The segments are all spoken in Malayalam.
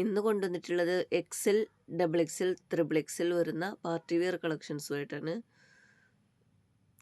ഇന്ന് കൊണ്ടുവന്നിട്ടുള്ളത് XL double XL triple XL വരുന്ന പാർട്ടി വെയർ കളക്ഷൻസുമായിട്ടാണ്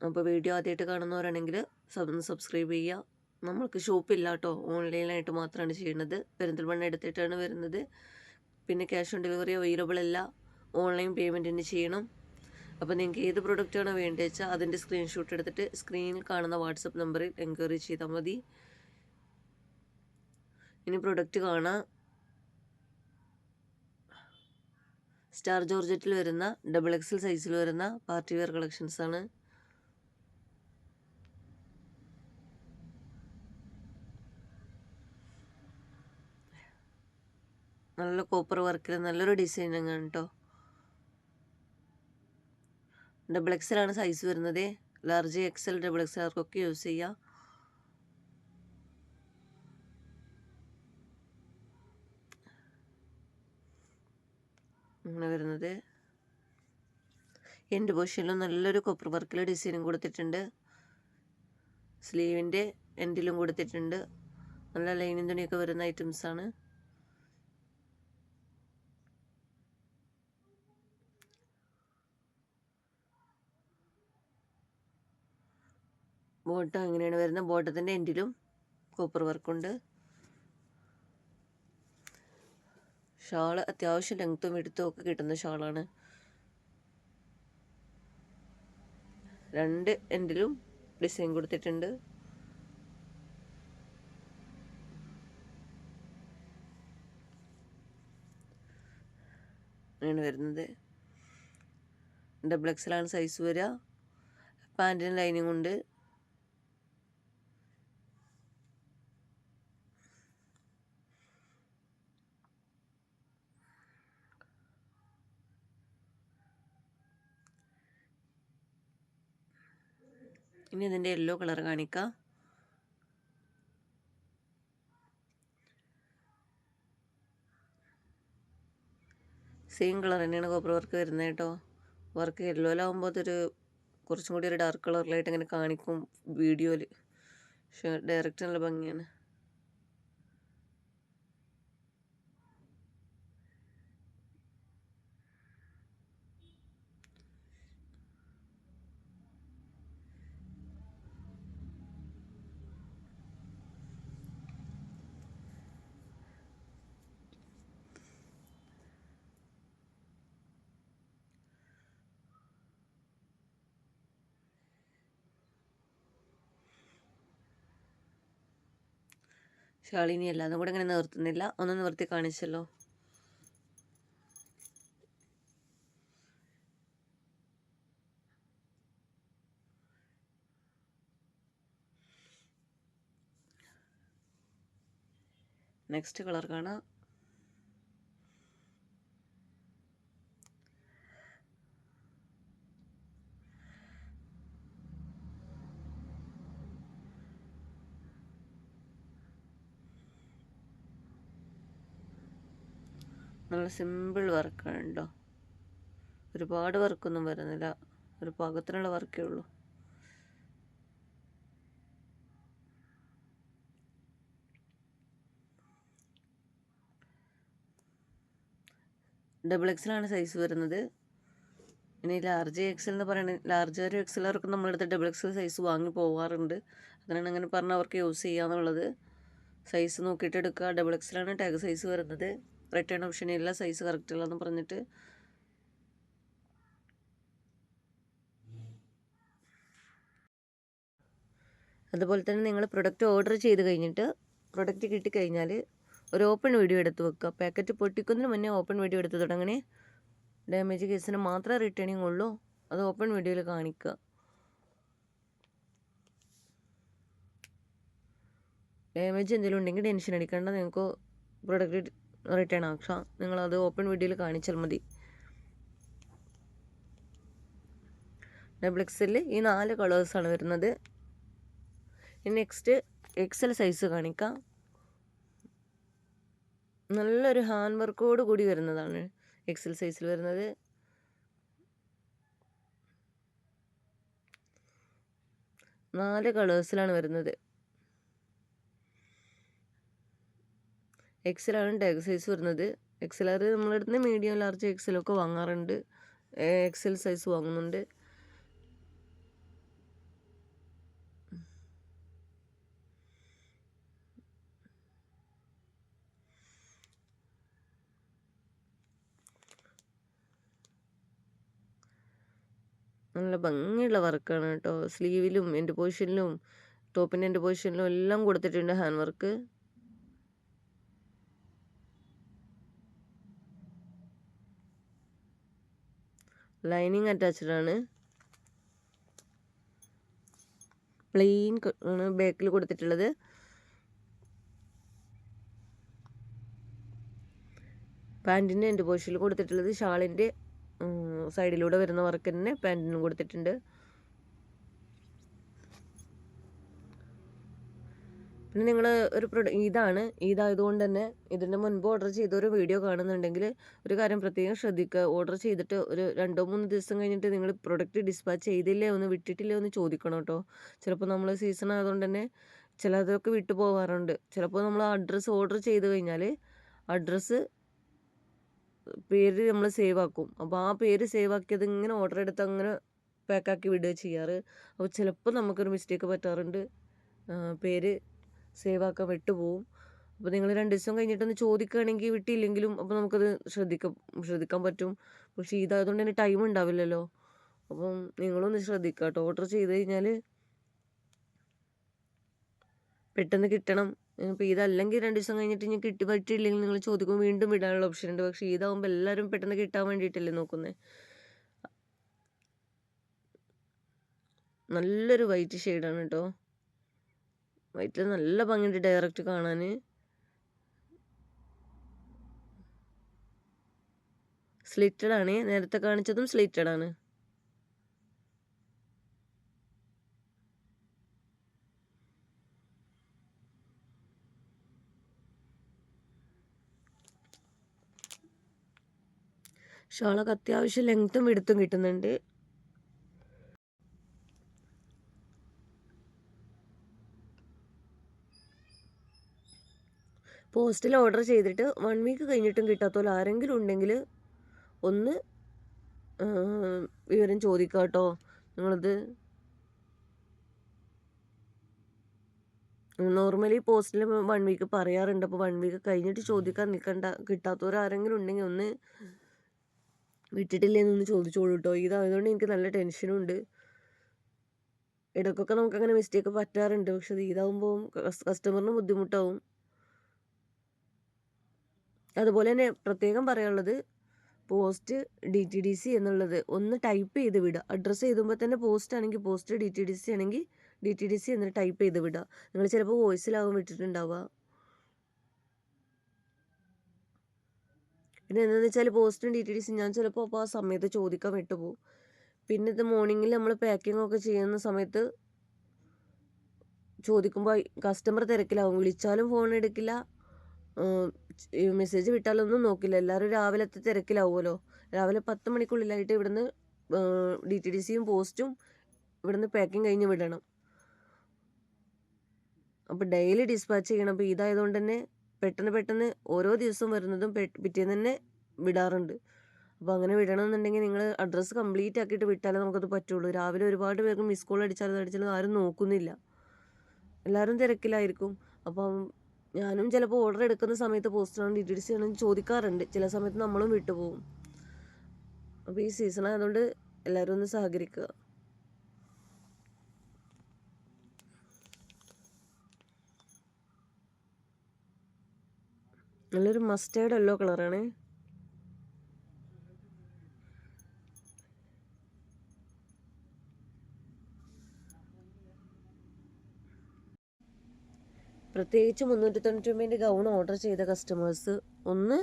അപ്പോൾ വീഡിയോ ആദ്യമായിട്ട് കാണുന്നവരാണെങ്കിൽ സബ്സ്ക്രൈബ് ചെയ്യുക. നമ്മൾക്ക് ഷോപ്പില്ല കേട്ടോ. ഓൺലൈനായിട്ട് മാത്രമാണ് ചെയ്യുന്നത്. പെരിന്തൽമണ്ണ എടുത്തിട്ടാണ് വരുന്നത്. പിന്നെ ക്യാഷ് ഓൺ ഡെലിവറി അവൈലബിൾ അല്ല. ഓൺലൈൻ പേയ്മെന്റിന് ചെയ്യണം. അപ്പോൾ നിങ്ങൾക്ക് ഏത് പ്രൊഡക്റ്റാണോ വേണ്ടത് വെച്ചാൽ അതിന്റെ സ്ക്രീൻഷോട്ട് എടുത്തിട്ട് സ്ക്രീനിൽ കാണുന്ന വാട്സപ്പ് നമ്പറിൽ എൻക്വയറി ചെയ്താൽ മതി. ഇനി പ്രൊഡക്റ്റ് കാണാം. സ്റ്റാർ ജോർജറ്റിൽ വരുന്ന ഡബിൾ എക്സൽ സൈസിൽ വരുന്ന പാർട്ടി വെയർ കളക്ഷൻസ് ആണ്. നല്ല കോപ്പർ വർക്കിൽ നല്ലൊരു ഡിസൈൻ ആണ് കേട്ടോ. ഡബിൾ എക്സൽ ആണ് സൈസ് വരുന്നത്. ലാർജ് എക്സൽ ഡബിൾ എക്സൽ ആർക്കൊക്കെ യൂസ് ചെയ്യാം. അങ്ങനെ വരുന്നത്. എന്റെ പോഷനിലും നല്ലൊരു കൊപ്പർ വർക്കിൽ ഡിസൈനും കൊടുത്തിട്ടുണ്ട്. സ്ലീവിന്റെ എൻഡിലും കൊടുത്തിട്ടുണ്ട്. നല്ല ലൈനും തുണിയൊക്കെ വരുന്ന ഐറ്റംസാണ് ബോട്ടം എങ്ങനെയാണ് വരുന്നത്. ബോട്ടത്തിന്റെ എൻഡിലും കോപ്പർ വർക്കുണ്ട് ഷാൾ അത്യാവശ്യം ലെങ്ത്തും എടുത്തും ഒക്കെ കിട്ടുന്ന ഷാളാണ്. രണ്ട് എൻഡിലും ഡിസൈൻ കൊടുത്തിട്ടുണ്ട്. ആണ് വരുന്നത്. ഡബിൾ എക്സലാണ് സൈസ് വരിക. പാന്റിന് ലൈനിങ് ഉണ്ട്. ഇനി ഇതിന്റെ യെല്ലോ കളർ കാണിക്കാം. സെയിം കളർ തന്നെയാണ് കോപ്പർ വർക്ക് വരുന്നത് കേട്ടോ. വർക്ക് യെല്ലോയിലാവുമ്പോൾ അതൊരു കുറച്ചും കൂടി ഒരു ഡാർക്ക് കളറിലായിട്ട് ഇങ്ങനെ കാണിക്കും വീഡിയോയിൽ പക്ഷേ ഡയറക്റ്റ് നല്ല ഭംഗിയാണ്. ശാളിനി അല്ല അതും കൂടെ ഇങ്ങനെ നിർത്തുന്നില്ല. ഒന്ന് നിവർത്തി കാണിച്ചല്ലോ. നെക്സ്റ്റ് കളർ കാണാം. സിമ്പിൾ വർക്കാണ് കേട്ടോ ഒരുപാട് വർക്കൊന്നും വരുന്നില്ല. ഒരു പാകത്തിനുള്ള വർക്കേ ഉള്ളൂ. ഡബിൾ എക്സലാണ് സൈസ് വരുന്നത്. ഇനി ലാർജ് എക്സൽ എന്ന് പറയുന്നത് ലാർജ് ഒരു എക്സലർക്ക് നമ്മളെടുത്ത് ഡബിൾ എക്സൽ സൈസ് വാങ്ങി പോവാറുണ്ട്. അതിനാണ് അങ്ങനെ പറഞ്ഞാൽ അവർക്ക് യൂസ് ചെയ്യാന്നുള്ളത്. സൈസ് നോക്കിയിട്ട് എടുക്കുക. ഡബിൾ എക്സലാണ് ടാഗ് സൈസ് വരുന്നത്. റിട്ടേൺ ഓപ്ഷൻ ഇല്ല സൈസ് കറക്റ്റ് ഇല്ല എന്ന് പറഞ്ഞിട്ട്. അതുപോലെ തന്നെ നിങ്ങൾ പ്രൊഡക്റ്റ് ഓർഡർ ചെയ്ത് കഴിഞ്ഞിട്ട് പ്രൊഡക്റ്റ് കിട്ടിക്കഴിഞ്ഞാൽ ഒരു ഓപ്പൺ വീഡിയോ എടുത്ത് വെക്കുക. പാക്കറ്റ് പൊട്ടിക്കുന്നതിന് മുന്നേ ഓപ്പൺ വീഡിയോ എടുത്ത് തുടങ്ങണേ. ഡാമേജ് കേസിന് മാത്രമേ റിട്ടേണിങ് ഉള്ളൂ. അത് ഓപ്പൺ വീഡിയോയിൽ കാണിക്കുക. ഡാമേജ് എന്തെങ്കിലും ഉണ്ടെങ്കിൽ ടെൻഷൻ അടിക്കേണ്ട. നിങ്ങൾക്ക് പ്രൊഡക്റ്റ് റിട്ടേൺ ആക്കാം നിങ്ങളത് ഓപ്പൺ വീഡിയോയിൽ കാണിച്ചാൽ മതി. ഡബിൾ എക്സലിൽ ഈ നാല് കളേഴ്സാണ് വരുന്നത്. ഇനി നെക്സ്റ്റ് എക്സൽ സൈസ് കാണിക്കാം. നല്ലൊരു ഹാൻഡ് വർക്കോട് കൂടി വരുന്നതാണ് എക്സൽ സൈസിൽ വരുന്നത്. നാല് കളേഴ്സിലാണ് വരുന്നത്. എക്സലാണ് ടാഗ് സൈസ് വരുന്നത്. എക്സൽ ആർ നമ്മളടുത്ത് മീഡിയം ലാർജ് എക്സലൊക്കെ വാങ്ങാറുണ്ട്. എക്സൽ സൈസ് വാങ്ങുന്നുണ്ട്. നല്ല ഭംഗിയുള്ള വർക്കാണ് കേട്ടോ സ്ലീവിലും എന്റെ പൊസിഷനിലും ടോപ്പിന്റെ എന്റെ പൊസിഷനിലും എല്ലാം കൊടുത്തിട്ടുണ്ട് ഹാൻഡ് വർക്ക് ലൈനിങ് അറ്റാച്ച്ഡ് ആണ്. പ്ലെയിൻ ആണ് ബാക്കിൽ കൊടുത്തിട്ടുള്ളത്. പാന്റിന്റെ എന്റെ പോഷിൽ കൊടുത്തിട്ടുള്ളത്. ഷാളിന്റെ സൈഡിലൂടെ വരുന്ന വർക്ക് തന്നെ പാന്റിനും കൊടുത്തിട്ടുണ്ട്. പിന്നെ നിങ്ങൾ ഒരു പ്രൊഡ ഇതാണ് ഇതായതുകൊണ്ട് തന്നെ ഇതിന്റെ മുൻപ് ഓർഡർ ചെയ്ത ഒരു വീഡിയോ കാണുന്നുണ്ടെങ്കിൽ ഒരു കാര്യം പ്രത്യേകം ശ്രദ്ധിക്കുക. ഓർഡർ ചെയ്തിട്ട് ഒരു രണ്ടോ മൂന്ന് ദിവസം കഴിഞ്ഞിട്ട് നിങ്ങൾ പ്രൊഡക്റ്റ് ഡിസ്പാച്ച് ചെയ്തില്ലേ ഒന്ന് വിട്ടിട്ടില്ലേ ഒന്ന് ചോദിക്കണം കേട്ടോ. ചിലപ്പോൾ നമ്മൾ സീസൺ ആയതുകൊണ്ട് തന്നെ ചിലതൊക്കെ വിട്ടു പോകാറുണ്ട് ചിലപ്പോൾ നമ്മൾ അഡ്രസ്സ് ഓർഡർ ചെയ്ത് കഴിഞ്ഞാൽ അഡ്രസ്സ് പേര് നമ്മൾ സേവ് ആക്കും. അപ്പോൾ ആ പേര് സേവ് ആക്കിയത് ഇങ്ങനെ ഓർഡർ എടുത്ത് അങ്ങനെ പാക്കാക്കി വിടുക ചെയ്യാറ്. അപ്പോൾ ചിലപ്പോൾ നമുക്കൊരു മിസ്റ്റേക്ക് പറ്റാറുണ്ട്. പേര് സേവ് ആക്കാൻ വിട്ടുപോകും അപ്പോൾ നിങ്ങൾ രണ്ട് ദിവസം കഴിഞ്ഞിട്ടൊന്ന് ചോദിക്കുകയാണെങ്കിൽ വിട്ടില്ലെങ്കിലും അപ്പോൾ നമുക്കത് ശ്രദ്ധിക്കാം ശ്രദ്ധിക്കാൻ പറ്റും. പക്ഷേ ഇതായതുകൊണ്ട് തന്നെ ടൈം ഉണ്ടാവില്ലല്ലോ. അപ്പം നിങ്ങളൊന്ന് ശ്രദ്ധിക്കുക കേട്ടോ ഓർഡർ ചെയ്ത് കഴിഞ്ഞാൽ പെട്ടെന്ന് കിട്ടണം. ഇപ്പോൾ ഇതല്ലെങ്കിൽ രണ്ട് ദിവസം കഴിഞ്ഞിട്ട് ഇനി കിട്ടി പറ്റിയില്ലെങ്കിൽ നിങ്ങൾ ചോദിക്കുമ്പോൾ വീണ്ടും വിടാനുള്ള ഓപ്ഷൻ ഉണ്ട്. പക്ഷേ ഇതാകുമ്പോൾ എല്ലാവരും പെട്ടെന്ന് കിട്ടാൻ വേണ്ടിയിട്ടല്ലേ നോക്കുന്നത് നല്ലൊരു വൈറ്റ് ഷെയ്ഡാണ് കേട്ടോ വൈറ്റിൽ നല്ല ഭംഗിയുണ്ട് ഡയറക്റ്റ് കാണാൻ സ്ലിറ്റഡ് ആണ്. നേരത്തെ കാണിച്ചതും സ്ലിറ്റഡ് ആണ്. ഷോളൊക്കെ അത്യാവശ്യം ലെങ്ത്തും എടുത്തും കിട്ടുന്നുണ്ട്. പോസ്റ്റിൽ ഓർഡർ ചെയ്തിട്ട് വൺ വീക്ക് കഴിഞ്ഞിട്ടും കിട്ടാത്തോലെ? ആരെങ്കിലും ഉണ്ടെങ്കിൽ ഒന്ന് വിവരം ചോദിക്കാം കേട്ടോ നിങ്ങളത് നോർമലി പോസ്റ്റിൽ വൺ വീക്ക് പറയാറുണ്ട്. അപ്പോൾ വൺ വീക്ക് കഴിഞ്ഞിട്ട് ചോദിക്കാൻ നിൽക്കണ്ട കിട്ടാത്തവരാരെങ്കിലും ഉണ്ടെങ്കിൽ ഒന്ന് വിട്ടിട്ടില്ലേന്നൊന്ന് ചോദിച്ചോളൂ കേട്ടോ ഇതായതുകൊണ്ട് എനിക്ക് നല്ല ടെൻഷനുണ്ട് ഇടയ്ക്കൊക്കെ നമുക്കങ്ങനെ മിസ്റ്റേക്ക് പറ്റാറുണ്ട്. പക്ഷെ ഇതാവുമ്പോൾ കസ്റ്റമറിന് ബുദ്ധിമുട്ടാവും. അതുപോലെ തന്നെ പ്രത്യേകം പറയാനുള്ളത് post D T D C എന്നുള്ളത് ഒന്ന് ടൈപ്പ് ചെയ്ത് വിടുക. അഡ്രസ്സ് എഴുതുമ്പോൾ തന്നെ പോസ്റ്റ് ആണെങ്കിൽ post D T D C ആണെങ്കിൽ ഡി ടി ഡി സി എന്ന് ടൈപ്പ് ചെയ്ത് വിടുക. നിങ്ങൾ ചിലപ്പോൾ വോയിസിലാവും വിട്ടിട്ടുണ്ടാവുക. പിന്നെ എന്താണെന്ന് വെച്ചാൽ പോസ്റ്റും ഡി ടി ഡി സി ഞാൻ ചിലപ്പോൾ അപ്പോൾ ആ സമയത്ത് ചോദിക്കാൻ വിട്ടുപോകും. പിന്നെ ഇത് മോർണിംഗിൽ നമ്മൾ പാക്കിംഗ് ഒക്കെ ചെയ്യുന്ന സമയത്ത് ചോദിക്കുമ്പോൾ കസ്റ്റമർ തിരക്കിലാവും. വിളിച്ചാലും ഫോൺ എടുക്കില്ല. മെസ്സേജ് വിട്ടാലൊന്നും നോക്കില്ല. എല്ലാവരും രാവിലത്തെ തിരക്കിലാവുമല്ലോ. രാവിലെ പത്ത് മണിക്കുള്ളിലായിട്ട് ഇവിടുന്ന് ഡി ടി ഡി സിയും പോസ്റ്റും ഇവിടുന്ന് പാക്കിംഗ് കഴിഞ്ഞ് വിടണം. അപ്പോൾ ഡെയിലി ഡിസ്പാച്ച് ചെയ്യണം. അപ്പോൾ ഇതായതുകൊണ്ട് തന്നെ പെട്ടെന്ന് പെട്ടെന്ന് ഓരോ ദിവസവും വരുന്നതും പിറ്റേന്ന് തന്നെ വിടാറുണ്ട്. അപ്പോൾ അങ്ങനെ വിടണമെന്നുണ്ടെങ്കിൽ നിങ്ങൾ അഡ്രസ്സ് കംപ്ലീറ്റ് ആക്കിയിട്ട് വിട്ടാലേ നമുക്കത് പറ്റുള്ളൂ. രാവിലെ ഒരുപാട് പേർക്ക് മിസ് കോൾ അടിച്ചാലും അടിച്ചാലും ആരും നോക്കുന്നില്ല. എല്ലാവരും തിരക്കിലായിരിക്കും. അപ്പം ഞാനും ചിലപ്പോൾ ഓർഡർ എടുക്കുന്ന സമയത്ത് പോസ്റ്ററാണ് ഡി ടി ഡി ചോദിക്കാറുണ്ട്. ചില സമയത്ത് നമ്മളും വിട്ടുപോകും. അപ്പോൾ ഈ സീസൺ ആയതുകൊണ്ട് എല്ലാവരും ഒന്ന് സഹകരിക്കുക. നല്ലൊരു മസ്റ്റേർഡ് യെല്ലോ കളറാണ് പ്രത്യേകിച്ച് മുന്നൂറ്റി തൊണ്ണൂറ്റി ഒമ്പതിന്റെ ഗൗൺ ഓർഡർ ചെയ്ത കസ്റ്റമേഴ്സ് ഒന്ന്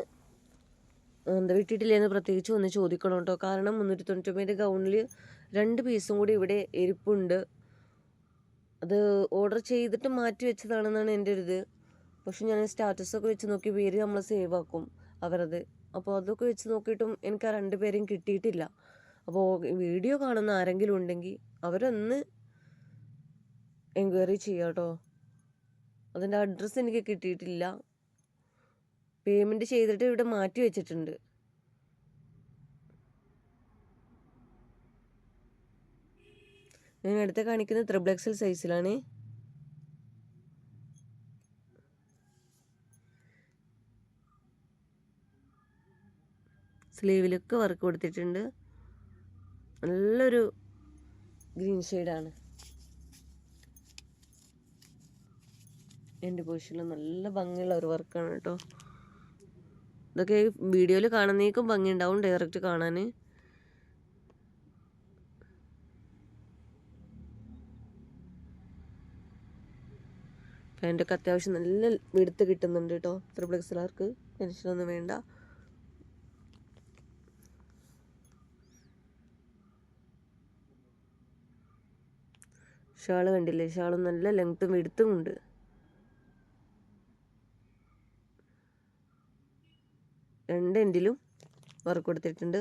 എന്താ വിട്ടിട്ടില്ലെന്ന് പ്രത്യേകിച്ച് ഒന്ന് ചോദിക്കണം കേട്ടോ കാരണം മുന്നൂറ്റി തൊണ്ണൂറ്റി ഒമ്പതിന്റെ ഗൗണിൽ രണ്ട് പീസും കൂടി ഇവിടെ എരിപ്പുണ്ട് അത് ഓർഡർ ചെയ്തിട്ട് മാറ്റി വെച്ചതാണെന്നാണ് എന്റെ ഒരു ഇത്. പക്ഷെ ഞാൻ സ്റ്റാറ്റസൊക്കെ വെച്ച് നോക്കി പേര് നമ്മൾ സേവ് ആക്കും അവരത്. അപ്പോൾ അതൊക്കെ വെച്ച് നോക്കിയിട്ടും എനിക്ക് ആ രണ്ട് പേരെയും കിട്ടിയിട്ടില്ല. അപ്പോൾ വീഡിയോ കാണുന്ന ആരെങ്കിലും ഉണ്ടെങ്കിൽ അവരൊന്ന് എൻക്വയറി ചെയ്യാം കേട്ടോ അതിന്റെ അഡ്രസ്സ് എനിക്ക് കിട്ടിയിട്ടില്ല. പേയ്മെന്റ് ചെയ്തിട്ട് ഇവിടെ മാറ്റി വെച്ചിട്ടുണ്ട്. ഞാൻ അടുത്ത കാണിക്കുന്ന ത്രിബിൾ എക്സൽ സൈസിലാണ് സ്ലീവിലൊക്കെ വർക്ക് കൊടുത്തിട്ടുണ്ട്. നല്ലൊരു ഗ്രീൻ ഷെയ്ഡാണ് എന്റെ പൊസിഷനിൽ നല്ല ഭംഗിയുള്ള ഒരു വർക്കാണ് കേട്ടോ. ഇതൊക്കെ വീഡിയോയിൽ കാണുന്നേക്കും ഭംഗിയുണ്ടാവും ഡയറക്റ്റ് കാണാൻ. പാന്റൊക്കെ അത്യാവശ്യം നല്ല വെടുത്ത് കിട്ടുന്നുണ്ട് കേട്ടോ. ത്രിപിൾ എക്സലാർക്ക് ടെൻഷനൊന്നും വേണ്ട. ഷാൾ കണ്ടില്ലേ? ഷാളും നല്ല ലെങ്ത്തും വെടുത്തും ഉണ്ട്. രണ്ട് എൻഡിലും വർക്ക് കൊടുത്തിട്ടുണ്ട്.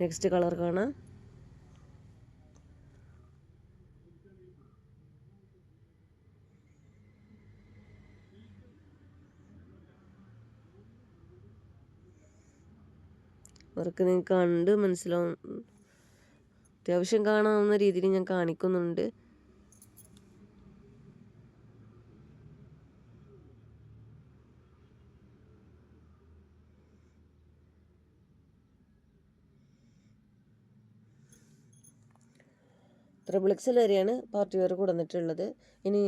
നെക്സ്റ്റ് കളർ കാണാം. വർക്ക് നിങ്ങൾക്ക് കണ്ട് മനസ്സിലാവും. അത്യാവശ്യം കാണാവുന്ന രീതിയിൽ ഞാൻ കാണിക്കുന്നുണ്ട്. ട്രിപ്പിൾ എക്സൽ വരെയാണ് പാർട്ടി വെയർ കൊടുത്തിട്ടുള്ളത്. ഇനി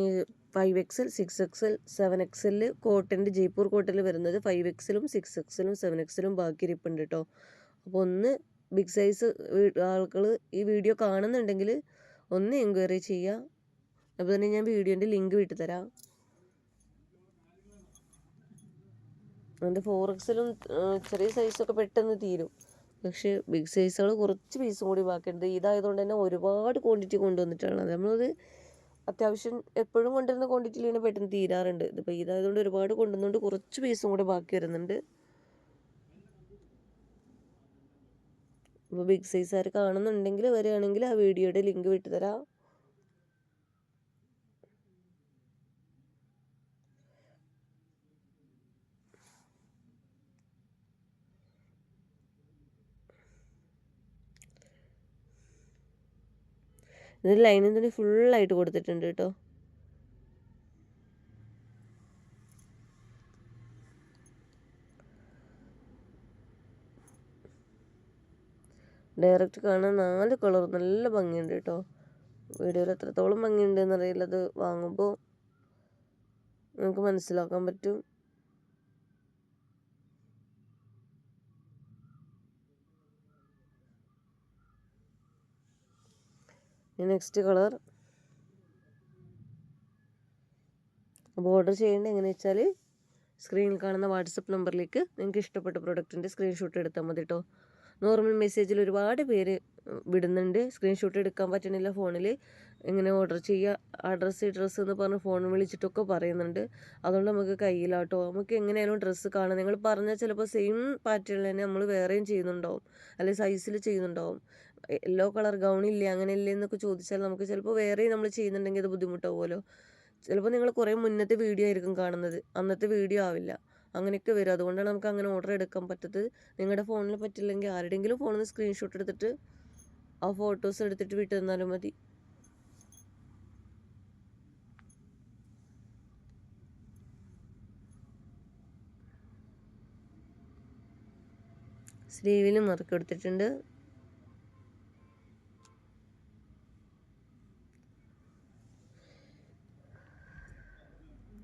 five XL six XL seven എക്സലിൽ കോട്ടന്റെ ജയ്പൂർ കോട്ടനിൽ വരുന്നത് ഫൈവ് എക്സലും സിക്സ് എക്സലും സെവൻ എക്സലും ബാക്കി ഇരിപ്പുണ്ട് കേട്ടോ അപ്പോൾ ഒന്ന് ബിഗ് സൈസ് ആളുകൾ ഈ വീഡിയോ കാണുന്നുണ്ടെങ്കിൽ ഒന്ന് എൻക്വയറി ചെയ്യുക അപ്പോൾ തന്നെ ഞാൻ വീഡിയോന്റെ ലിങ്ക് വിട്ടു തരാം അതിന്റെ ഫോർ എക്സിലും ചെറിയ സൈസൊക്കെ പെട്ടെന്ന് തീരും. പക്ഷേ ബിഗ് സൈസുകൾ കുറച്ച് പീസും കൂടി ബാക്കിയുണ്ട്. ഇതായതുകൊണ്ട് തന്നെ ഒരുപാട് ക്വാണ്ടിറ്റി കൊണ്ടുവന്നിട്ടാണ്. നമ്മളത് അത്യാവശ്യം എപ്പോഴും കൊണ്ടുവരുന്ന ക്വാണ്ടിറ്റിയിൽ പെട്ടെന്ന് തീരാറുണ്ട്. ഇതിപ്പോൾ ഇതായതുകൊണ്ട് ഒരുപാട് കൊണ്ടുവന്നുകൊണ്ട് കുറച്ച് പീസും കൂടി ബാക്കി വരുന്നുണ്ട്. അപ്പോൾ ബിഗ് സൈസുകാർ കാണുന്നുണ്ടെങ്കിൽ വരികയാണെങ്കിൽ ആ വീഡിയോയുടെ ലിങ്ക് വിട്ടുതരാം. ഇതിൽ ലൈനിൽ തന്നെ ഫുള്ളായിട്ട് കൊടുത്തിട്ടുണ്ട് കേട്ടോ ഡയറക്റ്റ് കാണാൻ നാല് കളർ നല്ല ഭംഗിയുണ്ട് കേട്ടോ. വീഡിയോയിൽ എത്രത്തോളം ഭംഗിയുണ്ട് എന്നറിയില്ല അത് വാങ്ങുമ്പോൾ നമുക്ക് മനസ്സിലാക്കാൻ പറ്റും. Next colour. അപ്പോൾ ഓർഡർ ചെയ്യേണ്ടത് എങ്ങനെ വെച്ചാൽ സ്ക്രീനിൽ കാണുന്ന വാട്സപ്പ് നമ്പറിലേക്ക് നിങ്ങൾക്ക് ഇഷ്ടപ്പെട്ട പ്രൊഡക്റ്റിന്റെ സ്ക്രീൻഷോട്ട് എടുത്താൽ മതി കേട്ടോ. നോർമൽ മെസ്സേജിൽ ഒരുപാട് പേര് വിടുന്നുണ്ട്. സ്ക്രീൻഷോട്ട് എടുക്കാൻ പറ്റണില്ല ഫോണിൽ ഇങ്ങനെ ഓർഡർ ചെയ്യുക അഡ്രസ്സ് ഡ്രസ്സ് എന്ന് പറഞ്ഞ് ഫോൺ വിളിച്ചിട്ടൊക്കെ പറയുന്നുണ്ട്. അതുകൊണ്ട് നമുക്ക് കയ്യിലാട്ടോ. നമുക്ക് എങ്ങനെയാലും ഡ്രസ്സ് കാണാം. നിങ്ങൾ പറഞ്ഞാൽ ചിലപ്പോൾ സെയിം പാറ്റേണിൽ തന്നെ നമ്മൾ വേറെയും ചെയ്യുന്നുണ്ടാവും. അല്ലെങ്കിൽ സൈസിൽ ചെയ്യുന്നുണ്ടാവും. യെല്ലോ കളർ ഗൗൺ ഇല്ലേ അങ്ങനെ ഇല്ലേ എന്നൊക്കെ ചോദിച്ചാൽ നമുക്ക് ചിലപ്പോൾ വേറെയും നമ്മൾ ചെയ്യുന്നുണ്ടെങ്കിൽ അത് ബുദ്ധിമുട്ടാവുമല്ലോ. ചിലപ്പോൾ നിങ്ങൾ കുറേ മുന്നത്തെ വീഡിയോ ആയിരിക്കും കാണുന്നത്. അന്നത്തെ വീഡിയോ ആവില്ല. അങ്ങനെയൊക്കെ വരും. അതുകൊണ്ടാണ് നമുക്ക് അങ്ങനെ ഓർഡർ എടുക്കാൻ പറ്റത്തത് നിങ്ങളുടെ ഫോണിൽ പറ്റില്ലെങ്കിൽ ആരുടെയെങ്കിലും ഫോണിൽ നിന്ന് സ്ക്രീൻഷോട്ട് എടുത്തിട്ട് ആ ഫോട്ടോസ് എടുത്തിട്ട് വിട്ടു തന്നാലും മതി. സ്ലീവിലും മറക്ക് എടുത്തിട്ടുണ്ട്.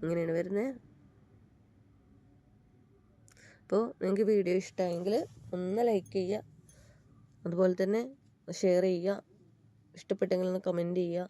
ഇങ്ങനെയാണ് വരുന്നത് അപ്പോൾ നിങ്ങൾക്ക് വീഡിയോ ഇഷ്ടമായെങ്കിൽ ഒന്ന് ലൈക്ക് ചെയ്യുക. അതുപോലെ തന്നെ ഷെയർ ചെയ്യുക. ഇഷ്ടപ്പെട്ടെങ്കിൽ ഒന്ന് കമന്റ് ചെയ്യുക.